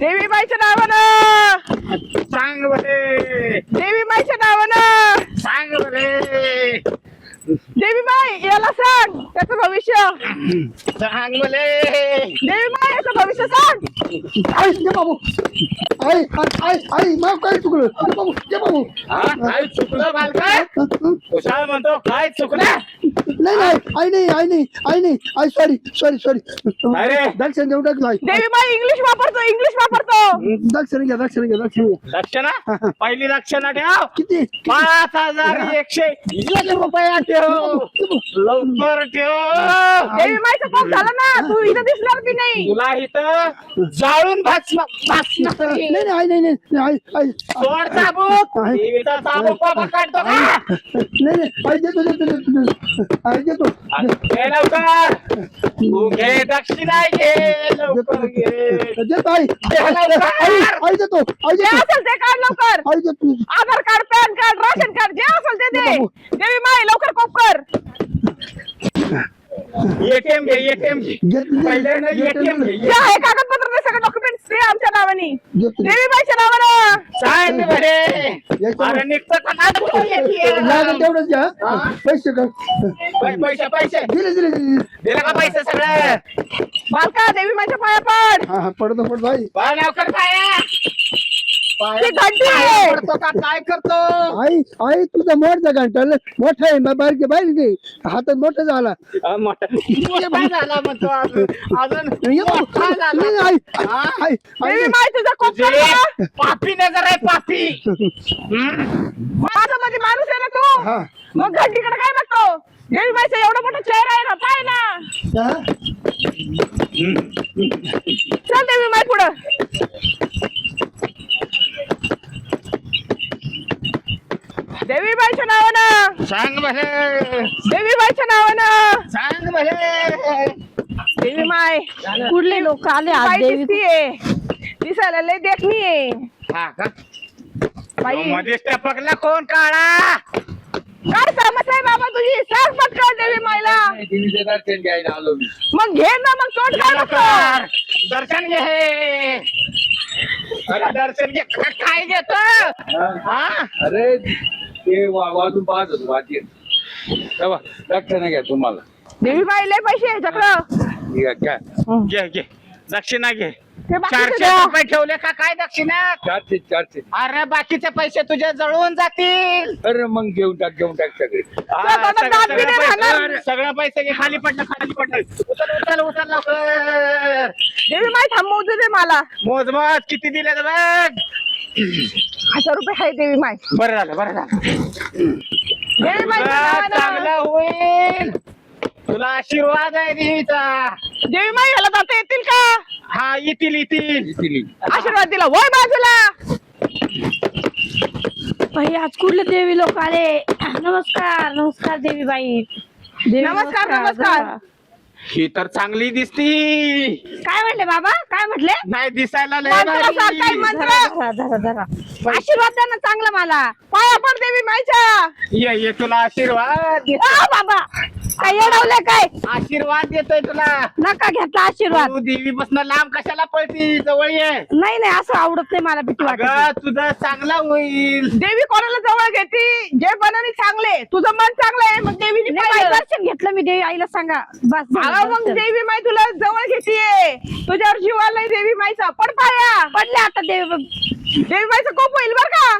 देवी माईच्या नावानं! सांग बरे. देवी माईच्या नावानं! सांग बरे. देवी माई याला सांग त्याचं भविष्य. सांग बरे. देवी माई याचं भविष्य सांग. आई ये बाबू. आई आई आई आई माफ काय चुकलं. बाबू ये बाबू. हा? काय चुकलं बालका? कुशाल म्हणतो काय चुकलं. नाही नाही आई नाही आई नाही आई नाही. आई सॉरी सॉरी सॉरी अरे. दक्षिण देऊ टाकलं. आई देवी माई इंग्लिश वापरतो इंग्लिश वापरतो. दक्षिण घ्या दक्षिण घ्या दक्षिण घ्या. लक्षणा पहिली लक्षणा ठेव. किती? पाच हजार एकशे एक रुपया ठेव. लवकर ठेव. देवी माईचं पाप झालं ना तू इथं दिसणार की नाही? तुला इथं जाळून भासणार भासणार नाही नाही आई नाही नाही नाही, आई आई. सोड चाबूक. आहे. देवीचा चाबूक बाबा काढतो का? नाही नाही आई देतो देतो देतो देतो. देतो घे लवकर. तू घे दक्षिणा घे लवकर घे. देतो आई. आई आई देतो आई जे देतो असेल ते काढ लवकर. आई देतो. Aadhaar card PAN card ration card जे असेल ते दे. देवी माई लवकर कोप कर. एटीएम घे एटीएम घे. घेतली. पहिल्यांदा एटीएम घे. जे आहे कागदपत्र ते सगळे डॉक्युमेंट्स दे आमच्या नावाने. देतो देवी माईच्या नावानं. सांग बरे याच्या- अरे निघतं का ना तू ATM? लागेल तेवढंच घ्या. पैसे का पै- पैसे पैसे. दिले दिले दिले दिलं. का पैसे सगळं? बालका देवी माईच्या पाया पड. हा हा पडतो पडतो आई. बा लवकर पाया ती घंटी आहे. पडतो का? काय करतो? आई आई तुझा मोठा घंटा मोठा आहे मग बारके बारीक आहे हातात मोठा झाला. हा, मोठा. मोठा झाला म्हणतो अजून? अजून ये. मोठा झाला. नाही, नाही, आई. हा? आई तुझा कोप. पापी नजर आहे पापी. हम्म? माझा मध्ये माणूस आहे ना तू? हा. मग घंटीकडे काय बघतो? देवी माईचा एवढा मोठा चेहरा आहे ना पाय ना. हा? चल देवी माई पुढं. देवी बाईच्या नावानं. सांग बरे देवी बाईच्या नावानं. सांग बरे देवी माय कुठले लोक आले आज बाई देवी दिसतीये. दिसायला लय देखणी आहे हा का? बाई. मध्येच टपकला कोण काळा? काय समस्या आहे बाबा तुझी? सांग पटकन देवी मायला मग घे ना मग तोंड काय. दर्शन घे. अरे दर्शन घे. काय घेत? हा? अरे ते वा- वाजून पाहत होतो घ्या तुम्हाला. देवी लय पैसे आहे चक्र ठीक आहे काय घे घे. दक्षिणा घे. ते बाकीचे चारशे द्या. रुपये ठेवले का काय दक्षिणा? चारशे चारशे. अरे बाकीचे पैसे तुझे जळून जातील. अरे मग घेऊन टाक घेऊन टाक सगळे. हा, बाबा, सगळे- दात सगळे बी नाही पैसे- राहणार. सगळे पैसे घे खाली पडलं खाली पडलं. उचल उचल उचल लवकर. देवी माई थांबवू दे मला. मोजमत किती दिले बघ. हजार रुपये आहे देवी माय. बरं झालं बरं झालं. देवी नावानं. चांगलं होईल. तुला आशीर्वाद आहे देवीचा. देवी माई ह्याला जाता येतील का? हा येतील येतील. आशीर्वाद दिला. वय बाजूला. बाई आज कुठले देवी लोक आले? नमस्कार नमस्कार देवी बाई देवी नमस्कार, नमस्कार. ही तर चांगली दिसती. काय म्हटले बाबा? काय म्हटले? नाही दिसायला लय मंत्र भारी. सांग, काय मंत्र? धरा, धरा, धरा. आशीर्वाद द्या ना चांगला मला. पाया पण देवी माईच्या. ये ये तुला आशीर्वाद. दे- आ, बाबा. काय येडवले काय? आशीर्वाद देतोय तुला. नका घेतला आशीर्वाद. तू देवी पासून लांब कशाला पळती? जवळ ये. नाही नाही असं आवडत नाही मला भीती वाटत. अगं तुझं चांगला होईल. देवी कोणाला जवळ घेती? जे बनाने चांगले तुझं मन चांगलं आहे मग नाही, बाई, धर. दर्शन घेतलं मी देवी आईला सांगा. बस झालं, अगं मग दर्शन. देवी माई तुला जवळ घेतीये. तुझ्यावर जीव आलाय देवी माईचा. पड पाया. पडले आता देवी. देवी माईचं कोप होईल बर का?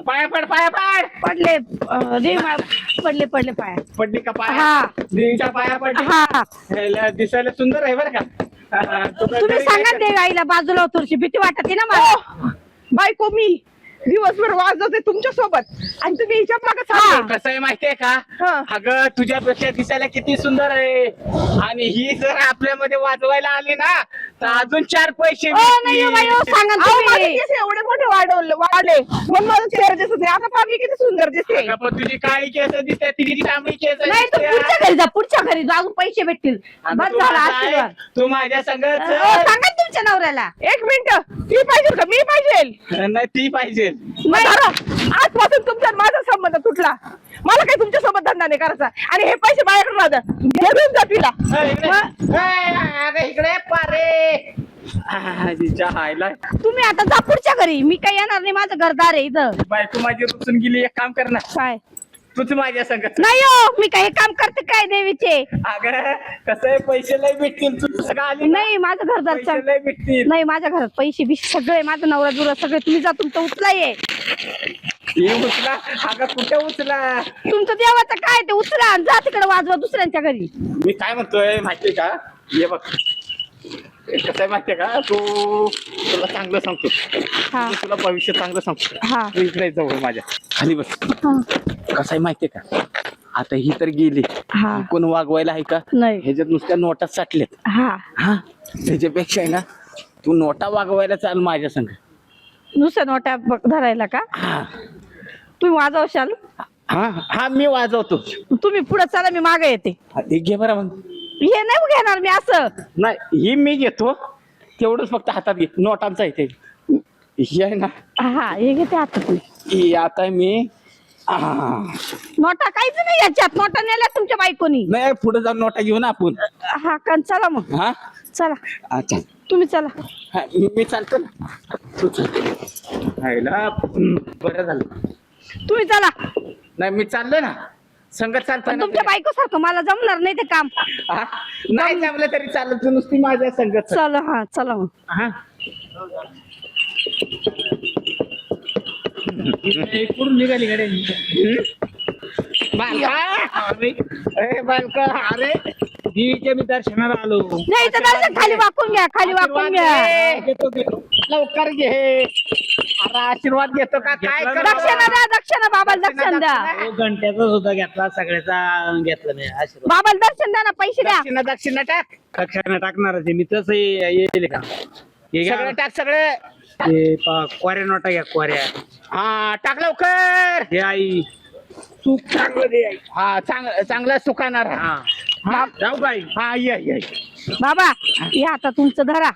पाया पड पाया पड. पडले अं, देवी मा- पडले पडले पाया. पडली का पाया? हा. देवीच्या पाया पडली. हा. ह्याला दिसायला सुंदर आहे बरं का. हा, तू काय तुम्ही सांगा नाही देवी आईला बाजूला थोडीशी भीती वाटते ना मला. ओ, बायको मी. दिवसभर वाजवते तुमच्यासोबत आणि तुम्ही हिच्या मागे का? चालले. कसं आहे माहितीये का? हा. अगं तुझ्यापेक्षा दिसायला किती सुंदर आहे. आणि ही जर आपल्यामध्ये वाजवायला आली ना तर अजून चार पैसे ओ नाही हो बाई, ओ, मिळतील. सांगा अहो, माझे तुम्ही केस एवढे वाढवले वाढले. म्हणून माझं चेहरा दिसत नाही. आता पाहिजे किती सुंदर दिसते. अगं, पण तुझी काळी केस दिसते तिची तांबडी केस नाही तर पुढच्या घरी जा पुढच्या घरी जा अजून पैसे भेटतील. बस झाला आशीर्वाद. तू माझ्या संग ओ, चल. सांगा तुमच्या नवऱ्याला. एक मिनिट. ती पाहिजे का? मी पाहिजे. नाही ती पाहिजे. आजपासून तुमचा आणि माझा संबंध तुटला. मला काही तुमच्यासोबत धंदा नाही करायचा. आणि हे पैसे माझ्याकडे राहू द्या घेऊन जा तिला. इकडे. ए, अगं इकडे. पारे. तिच्या हायला तुम्ही आता जा पुढच्या घरी. मी काही येणार नाही. माझं घरदार आहे इथं. बायको माझी रुसून गेली. एक काम कर ना. काय? तूच माझ्या संगत नाही हो. मी काही काम करते काय देवीचे? अगं कसं आहे? पैसे लय भेटतील. तू सगळं आली ना, नाही माझं घरदार पैसे लय भेटतील. नाही माझ्या घरात पैसे बी सगळे माझं नवरा जुरा सगळे. तुम्ही जा तुमचं उचला ये हे उचला. अगं कुठे उचला? तुमचं देवाचं काय ते उचला आणि जा तिकडे वाजवा दुसऱ्यांच्या घरी. मी काय म्हणतोय माहितीये का? ये बघ. हे कसं आहे माहितीये का? तू तुला चांगलं सांगतो. हा. मी तुला भविष्य चांगलं सांगतो. हा. तू इकडे जवळ माझ्या. खाली बस. हा. कसं आहे माहितीये का? आता ही तर गेली. हा. कोण वागवायला आहे का? नाही. ह्याच्यात नुसत्या नोटा साठल्यात. हा. हा? त्याच्यापेक्षा आहे ना तू नोटा वागवायला चाल माझ्या संग. दुसऱ्या नोट्या बघ- धरायला का? हा. तुम्ही वाजवशाल? हा हा मी वाजवतो. तुम्ही पुढे चला मी मागे येते. हा, हे घे बरं मग. हे नाही घेणार मी असं. नाही ही मी घेतो. तेवढंच फक्त हातात घे. नोटांचं आहे ते. ही आहे ना. हा हे घेते आता तुम्ही ही आता मी आ, नोटा काहीच नाही याच्यात. नोटा नेल्या तुमच्या बायकोनी. नाही पुढे जाऊन नोटा घेऊ ना आपण. हा का चला मग. हा? चला. अच्छा तुम्ही चला. हा, मी मी चालतो ना. तू चाल. हायला हम्म, बरं झालं. तुम्ही चला. नाही मी चाललो ना. संगत चालतो पण तुमच्या बायको सारखं मला जमणार नाही ते काम? नाही जमलं तरी चालत तू नुसती माझ्या संगत. चल. चला हा चला मग. हा? कुठून निघाली गाडी बालका? ए, बालका अरे. देवीच्या मी दर्शनाला आलो. नाही इथं दर्शन खाली वाकून घ्या खाली वाकून घ्या. घे. घेतो घेतो. लवकर घे. अरे आशीर्वाद घेतो का? काय घेतला ना. दक्षिणा द्या दक्षिणा बाबाला दक्षिण द्या. तो घंट्याचा सुद्धा घेतला सगळ्याचा घेतला नाही आशीर्वाद. बाबाला दर्शन द्या ना पैसे द्या. दक्षिणा दक्षिणा टाक. कक्षाने टाकणारच आहे मी तसं येईल का? हे घ्या. सगळं टाक सगळं. हे पहा, कोऱ्या नोटा घ्या कोऱ्या. हा टाक लवकर. हे आई. तूप चांगलं दे आई. हा चांग चांगला सुकाणार हा. हा. जाऊ बाई हा ये ये. बाबा हे आता तुमचं धरा.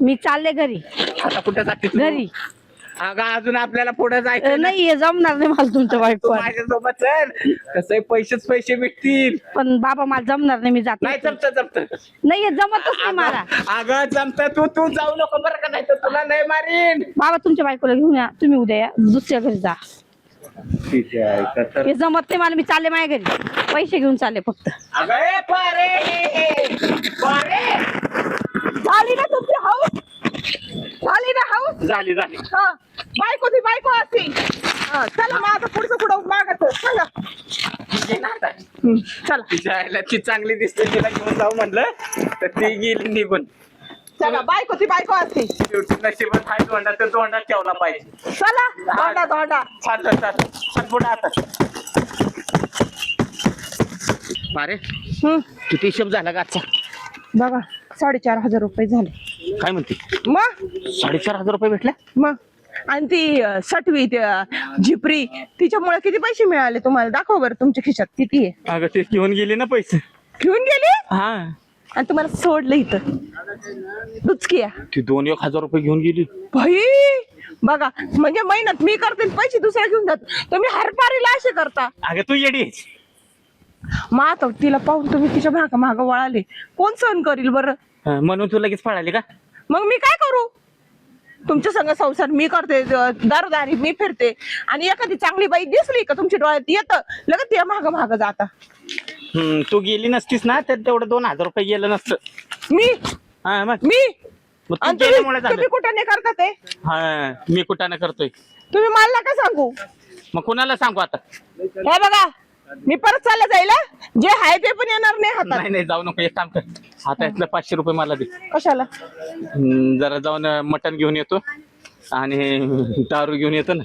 मी चालले घरी. आता कुठं जाते तू? घरी. अगं अजून आपल्याला पुढे जायचं नाही हे जमणार नाही मला तुमच्या बायको माझ्यासोबत चल. कसं पैसेच पैसे भेटतील. पण बाबा मला जमणार नाही मी जात नाही जमत जमत. नाही हे जमतच नाही मला. अगं जमत तू तू जाऊ नको बरं का नाही तर तुला नाही मारीन. बाबा तुमच्या बायकोला घेऊन या. तुम्ही उद्या या. दुसऱ्या घरी जा. ठीक आहे हे जमत नाही मला मी चालले माझ्या घरी. पैसे घेऊन चालले फक्त. अगं झाली ना तुमची हाऊस झाली ना हाऊस झाली झाली. हा बायको ती बायको असती हा, चला मग आता पुढचं पुढं मागत चला. ना आता. हम्म, चला. तिच्या आईला ती चांगली दिसते तिला घेऊन जाऊ म्हणलं तर ती गेली निघून. चला बायको ती बायको असती शेवटी नशिबात हाय दोंडा तर दोंडा ठेवला पाहिजे. चला धोंडा धोंडा. चालतं चालतं चल पुढे आता. अरे हम्म, किती हिशोब झाला का आजचा? बघा साडेचार हजार रुपये झाले. काय म्हणते? मग साडेचार हजार रुपये भेटले? मग आणि ती अं, सटवी ती, अं, झिपरी तिच्यामुळे किती पैसे मिळाले तुम्हाला? दाखव बरं तुमच्या खिशात किती आहे? अगं ते घेऊन गेले ना पैसे. घेऊन गेले? हा. आणि तुम्हाला सोडलं इथं. दुचकी आहे. ती दोन एक हजार रुपये घेऊन गेली. भाई बघा म्हणजे मेहनत मी करते पैसे दुसऱ्या घेऊन जात. तुम्ही हरपारीला असे करता. अगं तू येडी आहेस. मग आता तिला पाहून तुम्ही तिच्या भागा माग वळाले. कोण सहन करील बरं? हा, म्हणून तू लगेच पळाली का? मग मी काय करू? तुमच्या संग संसार मी करते दारोदारी मी फिरते. आणि एखादी चांगली बाई दिसली का तुमच्या डोळ्यात येतं लगेच ते माग माग जाता. हम्म, तू गेली नसतीस ना तर तेवढं दोन हजार रुपये गेलं नसतं. मी? हा मग? मी? मग तू आणि गेल्यामुळे तुम्ही झालं कुठं नाही करता ते? हा मी कुठाने करतोय. तुम्ही मला का सांगू? मग कुणाला सांगू आता? हे बघा मी परत चालले जाईल हं? जे आहे ते पण येणार नाही हातात. नाही नाही जाऊ नको एक काम कर. आता यातलं पाचशे रुपये मला दे. कशाला? हम्म, जरा जाऊन मटण घेऊन येतो. आणि दारू घेऊन येतो ना.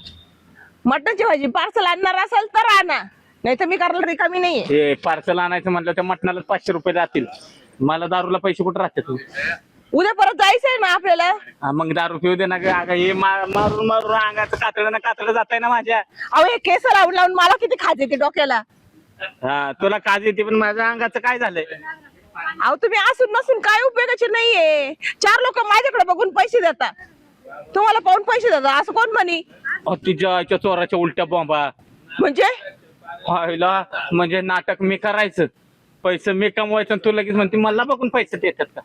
मटणाची भाजी पार्सल आणणार असेल तर आणा. नाही तर मी करायला रिकामी नाहीये. हे पार्सल आणायचं म्हटलं त्या मटणाला पाचशे रुपये राहतील मला दारूला पैसे कुठे राहतात? उद्या परत जायचंय ना आपल्याला? हा, मग दारू पिऊ दे ना ग. अगं हे मा- मारून मारून अंगाचं कातडं ना कातडं जात ना माझ्या. अहो हे केस लावून लावून मला किती खाज येते डोक्याला? हा तुला काज येते पण माझ्या अंगाचं काय झालंय? अहो तुम्ही असून नसून काय उपयोगाचे नाहीये. चार लोक माझ्याकडे बघून पैसे देतात. तुम्हाला पाहून पैसे देतात असं कोण म्हणी? अहो, आईच्या चोराच्या उलट्या बॉम्बा. म्हणजे? व्हायला म्हणजे नाटक मी करायचं. पैसे मी कमवायचं आणि तू लगेच म्हणते मला बघून पैसे देतात का?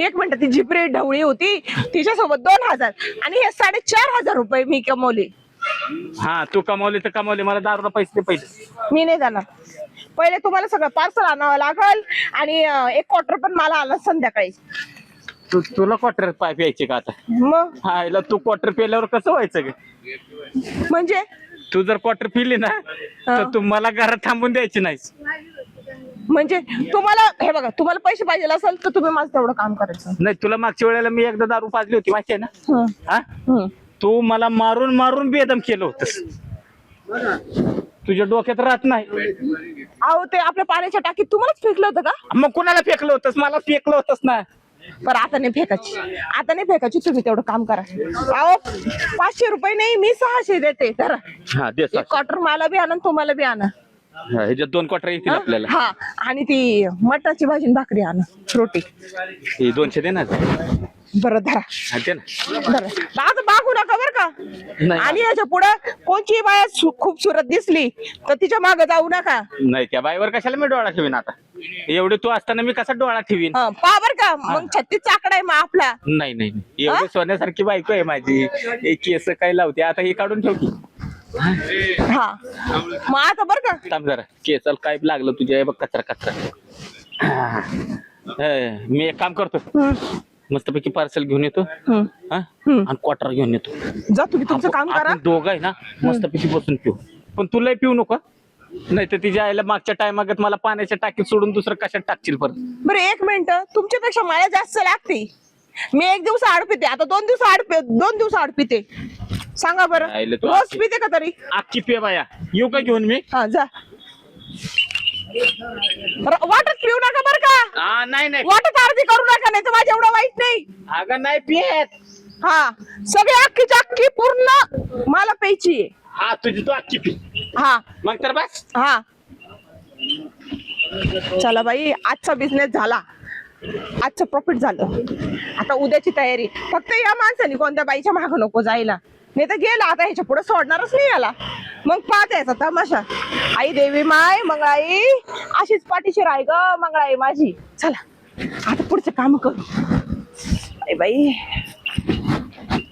एक मिनिट ती जिपरी ढवळी होती. तिच्यासोबत दोन हजार. आणि हे साडेचार हजार रुपये मी कमवले. हा तू कमावले तर कमावले. मला दारूला पैसे दे पहिले. मी नाही जाणार पहिले तुम्हाला सगळं पार्सल आणावं लागल. आणि अं, एक क्वार्टर पण मला आला संध्याकाळी. तू तुला क्वार्टर पाय प्यायचे का आता? मग? हायला तू क्वार्टर पिल्यावर कसं व्हायचं ग? म्हणजे? तू जर क्वार्टर पिली ना तर हा. तू मला घरात थांबून द्यायची नाहीस. म्हणजे तुम्हाला हे बघा तुम्हाला पैसे पाहिजे असेल तर तुम्ही माझं तेवढं काम करायचं. नाही तुला मागच्या वेळेला मी एकदा दारू पाजली होती माहिती आहे ना? हं, हा? हं. तू मला मारून मारून बेदम केलं होतस. तुझ्या डोक्यात राहत नाही. अहो ते आपल्या पाण्याच्या टाकीत तुम्हालाच फेकलं होतं का? मग कुणाला फेकलं होतस? मला फेकलं होतस ना. बरं आता नाही फेकायची. आता नाही फेकायची तुम्ही तेवढं काम करा. अहो पाचशे रुपये नाही मी सहाशे देते. तर हा दे एक क्वार्टर मला बी आणा आणि तुम्हाला बी आणा. ह्याच्यात दोन क्वार्टर येतील? आपल्याला. हा आणि ती मटाची भाजी आणि भाकरी आणा रोटी. हे दोनशे दे ना बरं धरा. हा, दे ना. बरं आज मागू नका बरं का. नाही. आणि याच्यापुढे कोणची बाया सु- खूपसुरत दिसली तर तिच्यामागे जाऊ नका. नाही त्या बाईवर कशाला मी डोळा ठेवीन आता? एवढे तू असताना मी कसा डोळा ठेवीन? हं, पहा बरं का मग छत्तीस आकडा आहे मग आपला. नाही नाही नाही. एवढी सोन्यासारखी बायको आहे माझी. एक केस काय लावते आता हे काढून ठेव की. हा. मग आता बरं का? थांब जरा. केसाला काय लागलं तुझ्या? हे बघ कचरा कचरा. हे, मी एक काम करतो. मस्तपैकी पार्सल घेऊन येतो. हा. आणि क्वार्टर घेऊन येतो. जा तुम्ही तुमचं काम करा. आपण दोघं आहे ना मस्तपैकी बसून पिऊ. पण तुला पिऊ नको. नाही तर तिच्या आईला मागच्या टायमागत मला पाण्याच्या टाकीत सोडून दुसरं कशात टाकशील परत? बरं एक मिनिट तुमच्यापेक्षा मला जास्त लागते. मी एक दिवस आड पिते आता दोन दिवस आड पि- दोन दिवस आड पिते सांगा बरं. तू रोज पिते का तरी? अख्खी पे बाया. येऊ का घेऊन मी? हा जा. र- वाटत पिऊ नका बरं का? हा नाही नाही. वाटत अर्धी करू नका नाही तर माझं एवढं वाईट नाही. अगं नाही पियत. हा. सगळी अख्खी पूर्ण मला प्यायची आहे. हा तुझी तू अख्खी पी. हा. मग तर बस. हा. चला बाई आजचा बिझनेस झाला. आजचं प्रॉफिट झालं. आता उद्याची तयारी. फक्त या माणसाने कोणत्या बाईच्या मागं नको जायला. नाही तर गेला आता ह्याच्या पुढे सोडणारच नाही याला. मग पाहत यायचा तमाशा. आई देवी माय मंगळाई. अशीच पाठीशी राय ग मंगळाई माझी. चला आता पुढचं काम करू. आई बाई.